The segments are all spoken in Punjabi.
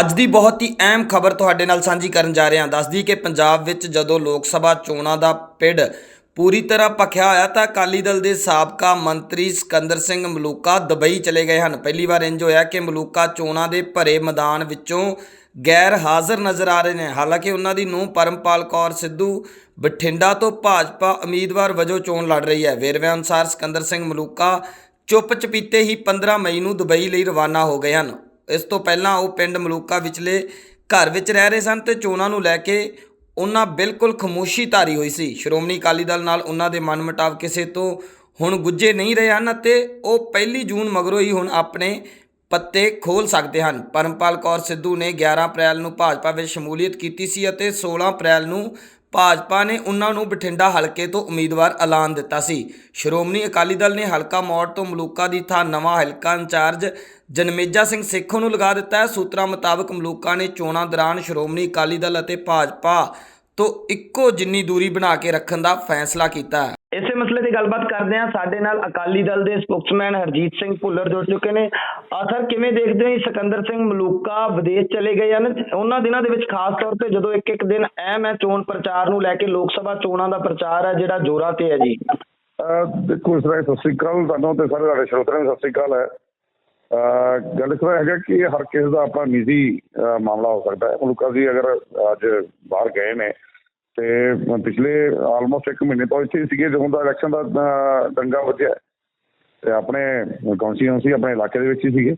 ਅੱਜ ਦੀ ਬਹੁਤ ਹੀ ਅਹਿਮ ਖਬਰ ਤੁਹਾਡੇ ਨਾਲ ਸਾਂਝੀ ਕਰਨ ਜਾ ਰਹੇ ਹਾਂ। ਦੱਸਦੀ ਕਿ ਪੰਜਾਬ ਵਿੱਚ ਜਦੋਂ ਲੋਕ ਸਭਾ ਚੋਣਾਂ ਦਾ ਪਿੜ ਪੂਰੀ ਤਰ੍ਹਾਂ ਪਖਿਆ ਹੋਇਆ ਤਾਂ ਅਕਾਲੀ ਦਲ ਦੇ ਸਾਬਕਾ ਮੰਤਰੀ ਸਿਕੰਦਰ ਸਿੰਘ ਮਲੂਕਾ ਦੁਬਈ ਚਲੇ ਗਏ ਹਨ। ਪਹਿਲੀ ਵਾਰ ਇੰਜ ਹੋਇਆ ਕਿ ਮਲੂਕਾ ਚੋਣਾਂ ਦੇ ਭਰੇ ਮੈਦਾਨ ਵਿੱਚੋਂ ਗੈਰ ਹਾਜ਼ਰ ਨਜ਼ਰ ਆ ਰਹੇ ਨੇ। ਹਾਲਾਂਕਿ ਉਹਨਾਂ ਦੀ ਨੂੰਹ ਪਰਮਪਾਲ ਕੌਰ ਸਿੱਧੂ ਬਠਿੰਡਾ ਤੋਂ ਭਾਜਪਾ ਉਮੀਦਵਾਰ ਵਜੋਂ ਚੋਣ ਲੜ ਰਹੀ ਹੈ। ਵੇਰਵਿਆਂ ਅਨੁਸਾਰ ਸਿਕੰਦਰ ਸਿੰਘ ਮਲੂਕਾ ਚੁੱਪ ਚਪੀਤੇ ਹੀ 15 ਮਈ ਨੂੰ ਦੁਬਈ ਲਈ ਰਵਾਨਾ ਹੋ ਗਏ ਹਨ। ਇਸ ਤੋਂ ਪਹਿਲਾਂ ਉਹ ਪਿੰਡ ਮਲੂਕਾ ਵਿਚਲੇ ਘਰ ਵਿੱਚ ਰਹਿ ਰਹੇ ਸਨ ਤੇ ਚੋਣਾਂ ਨੂੰ ਲੈ ਕੇ ਉਹਨਾਂ ਬਿਲਕੁਲ ਖਮੋਸ਼ੀ ਧਾਰੀ ਹੋਈ ਸੀ। ਸ਼੍ਰੋਮਣੀ ਅਕਾਲੀ ਦਲ ਨਾਲ ਉਹਨਾਂ ਦੇ ਮਨਮੁਟਾਵ ਕਿਸੇ ਤੋਂ ਹੁਣ ਗੁੱਝੇ ਨਹੀਂ ਰਹੇ ਹਨ ਅਤੇ ਉਹ ਪਹਿਲੀ ਜੂਨ ਮਗਰੋਂ ਹੀ ਹੁਣ ਆਪਣੇ ਪੱਤੇ ਖੋਲ ਸਕਦੇ ਹਨ। ਪਰਮਪਾਲ ਕੌਰ ਸਿੱਧੂ ਨੇ 11 ਅਪ੍ਰੈਲ ਨੂੰ ਭਾਜਪਾ ਵਿੱਚ ਸ਼ਮੂਲੀਅਤ ਕੀਤੀ ਸੀ ਅਤੇ 16 ਅਪ੍ਰੈਲ ਨੂੰ ਭਾਜਪਾ ਨੇ ਉਹਨਾਂ ਨੂੰ ਬਠਿੰਡਾ ਹਲਕੇ ਤੋਂ ਉਮੀਦਵਾਰ ਐਲਾਨ ਦਿੱਤਾ ਸੀ। ਸ਼੍ਰੋਮਣੀ ਅਕਾਲੀ ਦਲ ਨੇ ਹਲਕਾ ਮੌੜ ਤੋਂ ਮਲੂਕਾ ਦੀ ਥਾਂ ਨਵਾਂ ਹਲਕਾ ਇੰਚਾਰਜ ਜਨਮੇਜਾ ਸਿੰਘ ਸੇਖੋਂ ਨੂੰ ਲਗਾ ਦਿੱਤਾ ਹੈ। ਸੂਤਰਾਂ ਮੁਤਾਬਕ ਮਲੂਕਾ ਨੇ ਚੋਣਾਂ ਦੌਰਾਨ ਸ਼੍ਰੋਮਣੀ ਅਕਾਲੀ ਦਲ ਅਤੇ ਭਾਜਪਾ ਤੋਂ ਇੱਕੋ ਜਿੰਨੀ ਦੂਰੀ ਬਣਾ ਕੇ ਰੱਖਣ ਦਾ ਫੈਸਲਾ ਕੀਤਾ ਹੈ। ਇਸੇ ਮਸਲੇ ਤੇ ਗੱਲਬਾਤ ਕਰਦੇ ਹਾਂ। ਸਾਡੇ ਨਾਲ ਅਕਾਲੀ ਦਲ ਦੇ ਸਪੋਕਸਮੈਨ ਹਰਜੀਤ ਸਿੰਘ ਭੁੱਲਰ ਜੁੜ ਚੁੱਕੇ ਨੇ। ਆ ਕਿਵੇਂ ਦੇਖਦੇ ਹੋ ਸਿਕੰਦਰ ਸਿੰਘ ਮਲੂਕਾ ਵਿਦੇਸ਼ ਚਲੇ ਗਏ ਹਨ? ਉਹਨਾਂ ਦਿਨਾਂ ਦੇ ਵਿੱਚ ਖਾਸ ਤੌਰ ਤੇ ਜਦੋਂ ਇੱਕ ਇੱਕ ਦਿਨ ਅਹਿਮ ਹੈ ਚੋਣ ਪ੍ਰਚਾਰ ਨੂੰ ਲੈ ਕੇ, ਲੋਕ ਸਭਾ ਚੋਣਾਂ ਦਾ ਪ੍ਰਚਾਰ ਹੈ ਜਿਹੜਾ ਜ਼ੋਰਾਂ ਤੇ ਹੈ ਜੀ। ਦੇਖੋ ਇਸ ਤਰ੍ਹਾਂ ਸਤਿ ਸ੍ਰੀ ਅਕਾਲ। ਤੁਹਾਨੂੰ ਤੇ ਸਾਰੇ ਤੁਹਾਡੇ ਸਰੋਤਿਆਂ ਨੂੰ ਸਤਿ ਸ੍ਰੀ ਅਕਾਲ ਹੈ। ਗੱਲ ਇਸ ਹੈਗਾ ਕਿ ਹਰ ਕਿਸੇ ਦਾ ਆਪਣਾ ਨਿੱਜੀ ਮਾਮਲਾ ਹੋ ਸਕਦਾ ਹੈ। ਮੁਲਕਾਂ ਦੀ ਅਗਰ ਅੱਜ ਬਾਹਰ ਗਏ ਨੇ ਤੇ ਪਿਛਲੇ ਆਲਮੋਸਟ 1 ਮਹੀਨੇ ਤੋਂ ਇੱਥੇ ਸੀਗੇ ਜਦੋਂ ਦਾ ਇਲੈਕਸ਼ਨ ਦਾ ਦੰਗਾ ਵੱਜਿਆ ਤੇ ਆਪਣੇ ਕੌਂਸਟੀਟਿਊਂਸੀ ਆਪਣੇ ਇਲਾਕੇ ਦੇ ਵਿੱਚ ਹੀ ਸੀਗੇ।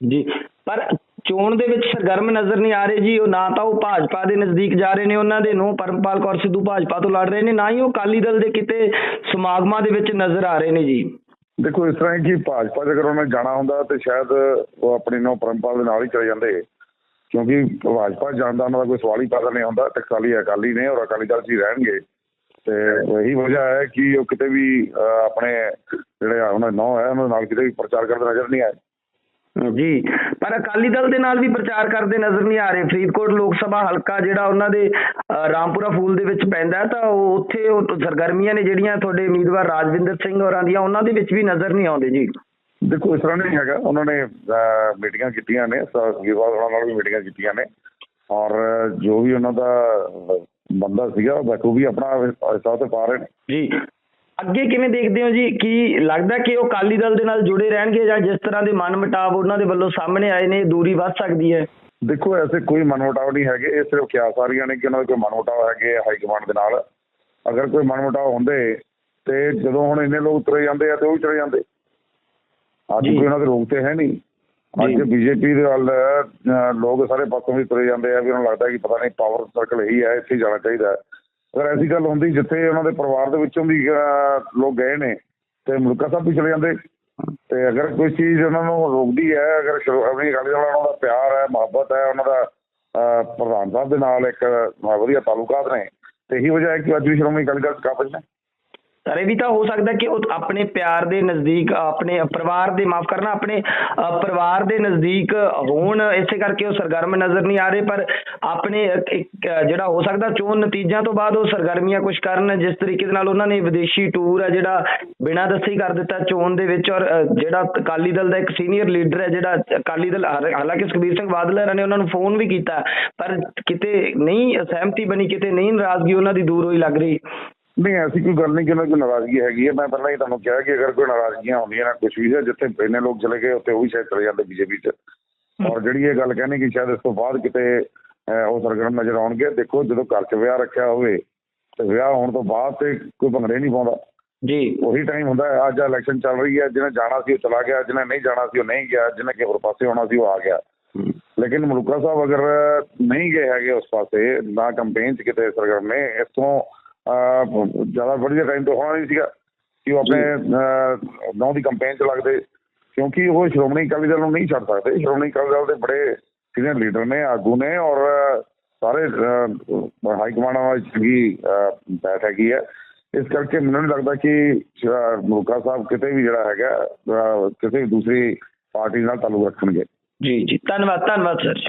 ਜੀ ਪਰ ਚੋਣ ਦੇ ਵਿੱਚ ਸਰਗਰਮ ਨਜ਼ਰ ਨਹੀਂ ਆ ਰਹੇ ਜੀ। ਉਹ ਨਾ ਤਾਂ ਉਹ ਭਾਜਪਾ ਦੇ ਨਜ਼ਦੀਕ ਜਾ ਰਹੇ ਨੇ ਉਹਨਾਂ ਦੇ ਨੂੰ ਪਰਮਪਾਲ ਕੌਰ ਸਿੱਧੂ ਭਾਜਪਾ ਤੋਂ ਲੜ ਰਹੇ ਨੇ ਨਾ ਹੀ ਉਹ ਅਕਾਲੀ ਦਲ ਦੇ ਕਿਤੇ ਸਮਾਗਮਾਂ ਦੇ ਵਿੱਚ ਨਜ਼ਰ ਆ ਰਹੇ ਨੇ ਜੀ। ਦੇਖੋ ਇਸ ਤਰ੍ਹਾਂ ਕਿ ਭਾਜਪਾ ਅਗਰ ਉਹਨੇ ਜਾਣਾ ਹੁੰਦਾ ਤੇ ਸ਼ਾਇਦ ਉਹ ਆਪਣੀ ਨੌ ਪਰੰਪਰਾ ਦੇ ਨਾਲ ਹੀ ਚਲੇ ਜਾਂਦੇ। ਕਿਉਂਕਿ ਭਾਜਪਾ ਜਾਣ ਦਾ ਉਹਨਾਂ ਦਾ ਕੋਈ ਸਵਾਲ ਹੀ ਪੈਦਾ ਨਹੀਂ ਹੁੰਦਾ ਤੇ ਅਕਾਲੀ ਨੇ ਔਰ ਅਕਾਲੀ ਦਲ 'ਚ ਰਹਿਣਗੇ। ਤੇ ਇਹੀ ਵਜ੍ਹਾ ਹੈ ਕਿ ਉਹ ਕਿਤੇ ਵੀ ਆਪਣੇ ਜਿਹੜੇ ਉਹਨਾਂ ਨੌ ਹੈ, ਉਹਨਾਂ ਨਾਲ ਕਿਤੇ ਵੀ ਪ੍ਰਚਾਰ ਕਰਦੇ ਨਜ਼ਰ ਨਹੀਂ ਆਏ ਜੀ, ਪਰ ਅਕਾਲੀ ਦਲ ਦੇ ਨਾਲ ਵੀ ਪ੍ਰਚਾਰ ਕਰਦੇ ਨਜ਼ਰ ਨਹੀਂ ਆ ਰਹੇ। ਫਰੀਦਕੋਟ ਲੋਕ ਸਭਾ ਹਲਕਾ ਜਿਹੜਾ ਉਹਨਾਂ ਦੇ ਰਾਮਪੁਰਾ ਫੂਲ ਦੇ ਵਿੱਚ ਪੈਂਦਾ ਤਾਂ ਉਹ ਉੱਥੇ ਸਰਗਰਮੀਆਂ ਨੇ ਜਿਹੜੀਆਂ ਤੁਹਾਡੇ ਉਮੀਦਵਾਰ ਰਾਜਵਿੰਦਰ ਸਿੰਘ ਹੋਰਾਂ ਦੀਆਂ, ਉਹਨਾਂ ਦੇ ਵਿੱਚ ਵੀ ਨਜ਼ਰ ਨਹੀਂ ਆਉਂਦੇ ਜੀ। ਦੇਖੋ ਇਸ ਤਰ੍ਹਾਂ ਨਹੀਂ ਹੈਗਾ। ਉਹਨਾਂ ਨੇ ਮੀਟਿੰਗਾਂ ਕੀਤੀਆਂ ਨੇ। ਸਗੀਵਾਲ ਉਹਨਾਂ ਨਾਲ ਵੀ ਮੀਟਿੰਗਾਂ ਕੀਤੀਆਂ ਨੇ। ਔਰ ਜੋ ਵੀ ਉਹਨਾਂ ਦਾ ਬੰਦਾ ਸੀਗਾ ਬਖੂਬੀ ਆਪਣਾ ਹਿੱਸਾ ਤੇ ਪਾ ਰਹੇ ਨੇ। ਜੀ। ਅੱਗੇ ਕਿਵੇਂ ਦੇਖਦੇ ਹੋ ਜੀ? ਕੀ ਲੱਗਦਾ ਕਿ ਉਹ ਅਕਾਲੀ ਦਲ ਦੇ ਨਾਲ ਜੁੜੇ ਰਹਿਣਗੇ ਜਾਂ ਜਿਸ ਤਰ੍ਹਾਂ ਦੇ ਮਨਮਟਾਵ ਉਹਨਾਂ ਦੇ ਵੱਲੋਂ ਸਾਹਮਣੇ ਆਏ ਨੇ ਦੂਰੀ ਵੱਧ ਸਕਦੀ ਹੈ? ਦੇਖੋ ਐਸੇ ਕੋਈ ਮਨਮੁਟਾਵ ਨਹੀਂ ਹੈਗੇ। ਇਹ ਸਿਰਫ ਕਿਆਸ ਆ ਰਹੀਆਂ ਨੇ ਕਿ ਉਹਨਾਂ ਦੇ ਕੋਈ ਮਨਮੁਟਾਵ ਹੈਗੇ ਹਾਈ ਕਮਾਂਡ ਦੇ ਨਾਲ। ਅਗਰ ਕੋਈ ਮਨਮੁਟਾਵ ਹੁੰਦੇ ਤੇ ਜਦੋਂ ਹੁਣ ਇੰਨੇ ਲੋਕ ਤੁਰੇ ਜਾਂਦੇ ਆ ਤੇ ਉਹ ਵੀ ਚਲੇ ਜਾਂਦੇ। ਅੱਜ। ਕੋਈ ਉਹਨਾਂ ਦੇ ਰੋਕ ਤੇ ਹੈ ਨਹੀਂ ਅੱਜ। ਬੀਜੇਪੀ ਦੇ ਵੱਲ ਅਹ, ਲੋਕ ਸਾਰੇ ਪਾਸੋਂ ਵੀ ਤੁਰੇ ਜਾਂਦੇ ਆ ਵੀ ਉਹਨਾਂ ਨੂੰ ਲੱਗਦਾ ਕਿ ਪਤਾ ਨਹੀਂ ਪਾਵਰ ਸਰਕਲ ਇਹੀ ਹੈ ਇੱਥੇ ਜਾਣਾ ਚਾਹੀਦਾ ਹੈ। ਅਗਰ ਐਸੀ ਗੱਲ ਹੁੰਦੀ ਜਿੱਥੇ ਉਹਨਾਂ ਦੇ ਪਰਿਵਾਰ ਦੇ ਵਿੱਚੋਂ ਵੀ ਲੋਕ ਗਏ ਨੇ ਤੇ ਮੁਲਕਾ ਸਾਹਿਬ ਵੀ ਚਲੇ ਜਾਂਦੇ ਤੇ ਅਗਰ ਕੋਈ ਚੀਜ਼ ਉਹਨਾਂ ਨੂੰ ਰੋਕਦੀ ਹੈ ਅਗਰ ਸ਼੍ਰੋਮਣੀ ਅਕਾਲੀ ਦਲ ਨਾਲ ਉਹਨਾਂ ਦਾ ਪਿਆਰ ਹੈ ਮੁਹੱਬਤ ਹੈ ਉਹਨਾਂ ਦਾ ਪ੍ਰਧਾਨ ਸਾਹਿਬ ਦੇ ਨਾਲ ਇੱਕ ਵਧੀਆ ਤਾਲੁਕਾਤ ਨੇ ਤੇ ਇਹੀ ਵਜ੍ਹਾ ਹੈ ਕਿ ਅੱਜ ਵੀ ਸ਼੍ਰੋਮਣੀ ਅਕਾਲੀ ਦਲ ਕਾਬਜ ਨੇ ਪਰ ਇਹ ਵੀ ਤਾਂ ਹੋ ਸਕਦਾ ਕਿ ਉਹ ਆਪਣੇ ਪਿਆਰ ਦੇ ਨਜ਼ਦੀਕ, ਆਪਣੇ ਪਰਿਵਾਰ ਦੇ, ਮਾਫ ਕਰਨਾ, ਆਪਣੇ ਪਰਿਵਾਰ ਦੇ ਨਜ਼ਦੀਕ ਹੋਣ, ਇਸੇ ਕਰਕੇ ਉਹ ਸਰਗਰਮ ਨਜ਼ਰ ਨਹੀਂ ਆ ਰਹੇ, ਪਰ ਆਪਣੇ ਜਿਹੜਾ ਹੋ ਸਕਦਾ ਚੋਣ ਨਤੀਜਿਆਂ ਤੋਂ ਬਾਅਦ ਉਹ ਸਰਗਰਮੀਆਂ ਕੁਝ ਕਰਨ, ਜਿਸ ਤਰੀਕੇ ਦੇ ਨਾਲ ਉਹਨਾਂ ਨੇ ਵਿਦੇਸ਼ੀ ਟੂਰ ਹੈ ਜਿਹੜਾ ਬਿਨਾਂ ਦੱਸੇ ਹੀ ਕਰ ਦਿੱਤਾ ਚੋਣ ਦੇ ਵਿੱਚ, ਔਰ ਜਿਹੜਾ ਅਕਾਲੀ ਦਲ ਦਾ ਇੱਕ ਸੀਨੀਅਰ ਲੀਡਰ ਹੈ, ਜਿਹੜਾ ਅਕਾਲੀ ਦਲ ਹਾਲਾਂਕਿ ਸੁਖਬੀਰ ਸਿੰਘ ਬਾਦਲ ਨੇ ਉਹਨਾਂ ਨੂੰ ਫੋਨ ਵੀ ਕੀਤਾ, ਪਰ ਕਿਤੇ ਨਹੀਂ ਸਹਿਮਤੀ ਬਣੀ, ਕਿਤੇ ਨਹੀਂ ਨਾਰਾਜ਼ਗੀ ਉਹਨਾਂ ਦੀ ਦੂਰ ਹੋਈ ਲੱਗ ਰਹੀ। ਨਹੀਂ ਐਸੀ ਕੋਈ ਗੱਲ ਨਹੀਂ ਕਿ ਉਹਨਾਂ ਦੀ ਕੋਈ ਨਾਰਾਜ਼ਗੀ ਹੈਗੀ ਹੈ। ਮੈਂ ਪਹਿਲਾਂ ਹੀ ਤੁਹਾਨੂੰ ਕਿਹਾ ਕਿ ਅਗਰ ਕੋਈ ਨਾਰਾਜ਼ਗੀਆਂ ਹੁੰਦੀਆਂ ਨਾ ਕੁਝ ਵੀ ਹੈ ਜਿੱਥੇ ਇੰਨੇ ਲੋਕ ਚਲੇ ਗਏ ਉੱਥੇ ਉਹ ਵੀ ਸ਼ਾਇਦ ਚਲੇ ਜਾਂਦੇ ਬੀਜੇਪੀ 'ਚ। ਔਰ ਜਿਹੜੀ ਇਹ ਗੱਲ ਕਹਿੰਦੇ ਕਿ ਸ਼ਾਇਦ ਇਸ ਤੋਂ ਬਾਅਦ ਕਿਤੇ ਉਹ ਸਰਗਰਮ ਨਜ਼ਰ ਆਉਣਗੇ ਦੇਖੋ ਜਦੋਂ ਘਰ 'ਚ ਵਿਆਹ ਰੱਖਿਆ ਹੋਵੇ ਤੇ ਵਿਆਹ ਹੋਣ ਤੋਂ ਬਾਅਦ ਤੇ ਕੋਈ ਭੰਗੜੇ ਨਹੀਂ ਪਾਉਂਦਾ। ਜੀ। ਉਹੀ ਟਾਈਮ ਹੁੰਦਾ ਹੈ ਅੱਜ ਇਲੈਕਸ਼ਨ ਚੱਲ ਰਹੀ ਹੈ ਜਿਹਨੇ ਜਾਣਾ ਸੀ ਉਹ ਚਲਾ ਗਿਆ ਜਿਹਨੇ ਨਹੀਂ ਜਾਣਾ ਸੀ ਉਹ ਨਹੀਂ ਗਿਆ ਜਿਹਨੇ ਕਿਸੇ ਹੋਰ ਪਾਸੇ ਆਉਣਾ ਸੀ ਉਹ ਆ ਗਿਆ। ਲੇਕਿਨ ਮਲੂਕਾ ਸਾਹਿਬ ਅਗਰ ਨਹੀਂ ਗਏ ਹੈਗੇ ਉਸ ਪਾਸੇ ਨਾ ਕੰਪੇਨ 'ਚ ਕਿਤੇ ਸਰਗਰਮ ਨੇ ਇਸ ਤੋਂ ਜ਼ਿਆਦਾ ਵਧੀਆ ਟਾਈਮ ਤੋਂ ਹੋਣਾ ਨਹੀਂ ਸੀਗਾ ਕਿ ਉਹ ਆਪਣੇ ਨੌ ਦੀ ਕੰਪੇਨ 'ਚ ਲੱਗਦੇ। ਕਿਉਂਕਿ ਉਹ ਸ਼੍ਰੋਮਣੀ ਅਕਾਲੀ ਦਲ ਨੂੰ ਨਹੀਂ ਛੱਡ ਸਕਦੇ। ਸ਼੍ਰੋਮਣੀ ਅਕਾਲੀ ਦਲ ਦੇ ਬੜੇ ਸੀਨੀਅਰ ਲੀਡਰ ਨੇ ਆਗੂ ਨੇ ਔਰ ਸਾਰੇ ਹਾਈ ਕਮਾਂਡ ਨਾਲ ਚੰਗੀ ਬੈਠ ਹੈਗੀ ਹੈ। ਇਸ ਕਰਕੇ ਮੈਨੂੰ ਨਹੀਂ ਲੱਗਦਾ ਕਿ ਮਲੂਕਾ ਸਾਹਿਬ ਕਿਤੇ ਵੀ ਜਿਹੜਾ ਹੈਗਾ ਕਿਸੇ ਦੂਸਰੀ ਪਾਰਟੀ ਨਾਲ ਤਾਲੁਕ ਰੱਖਣਗੇ। ਜੀ ਜੀ। ਧੰਨਵਾਦ ਧੰਨਵਾਦ ਸਰ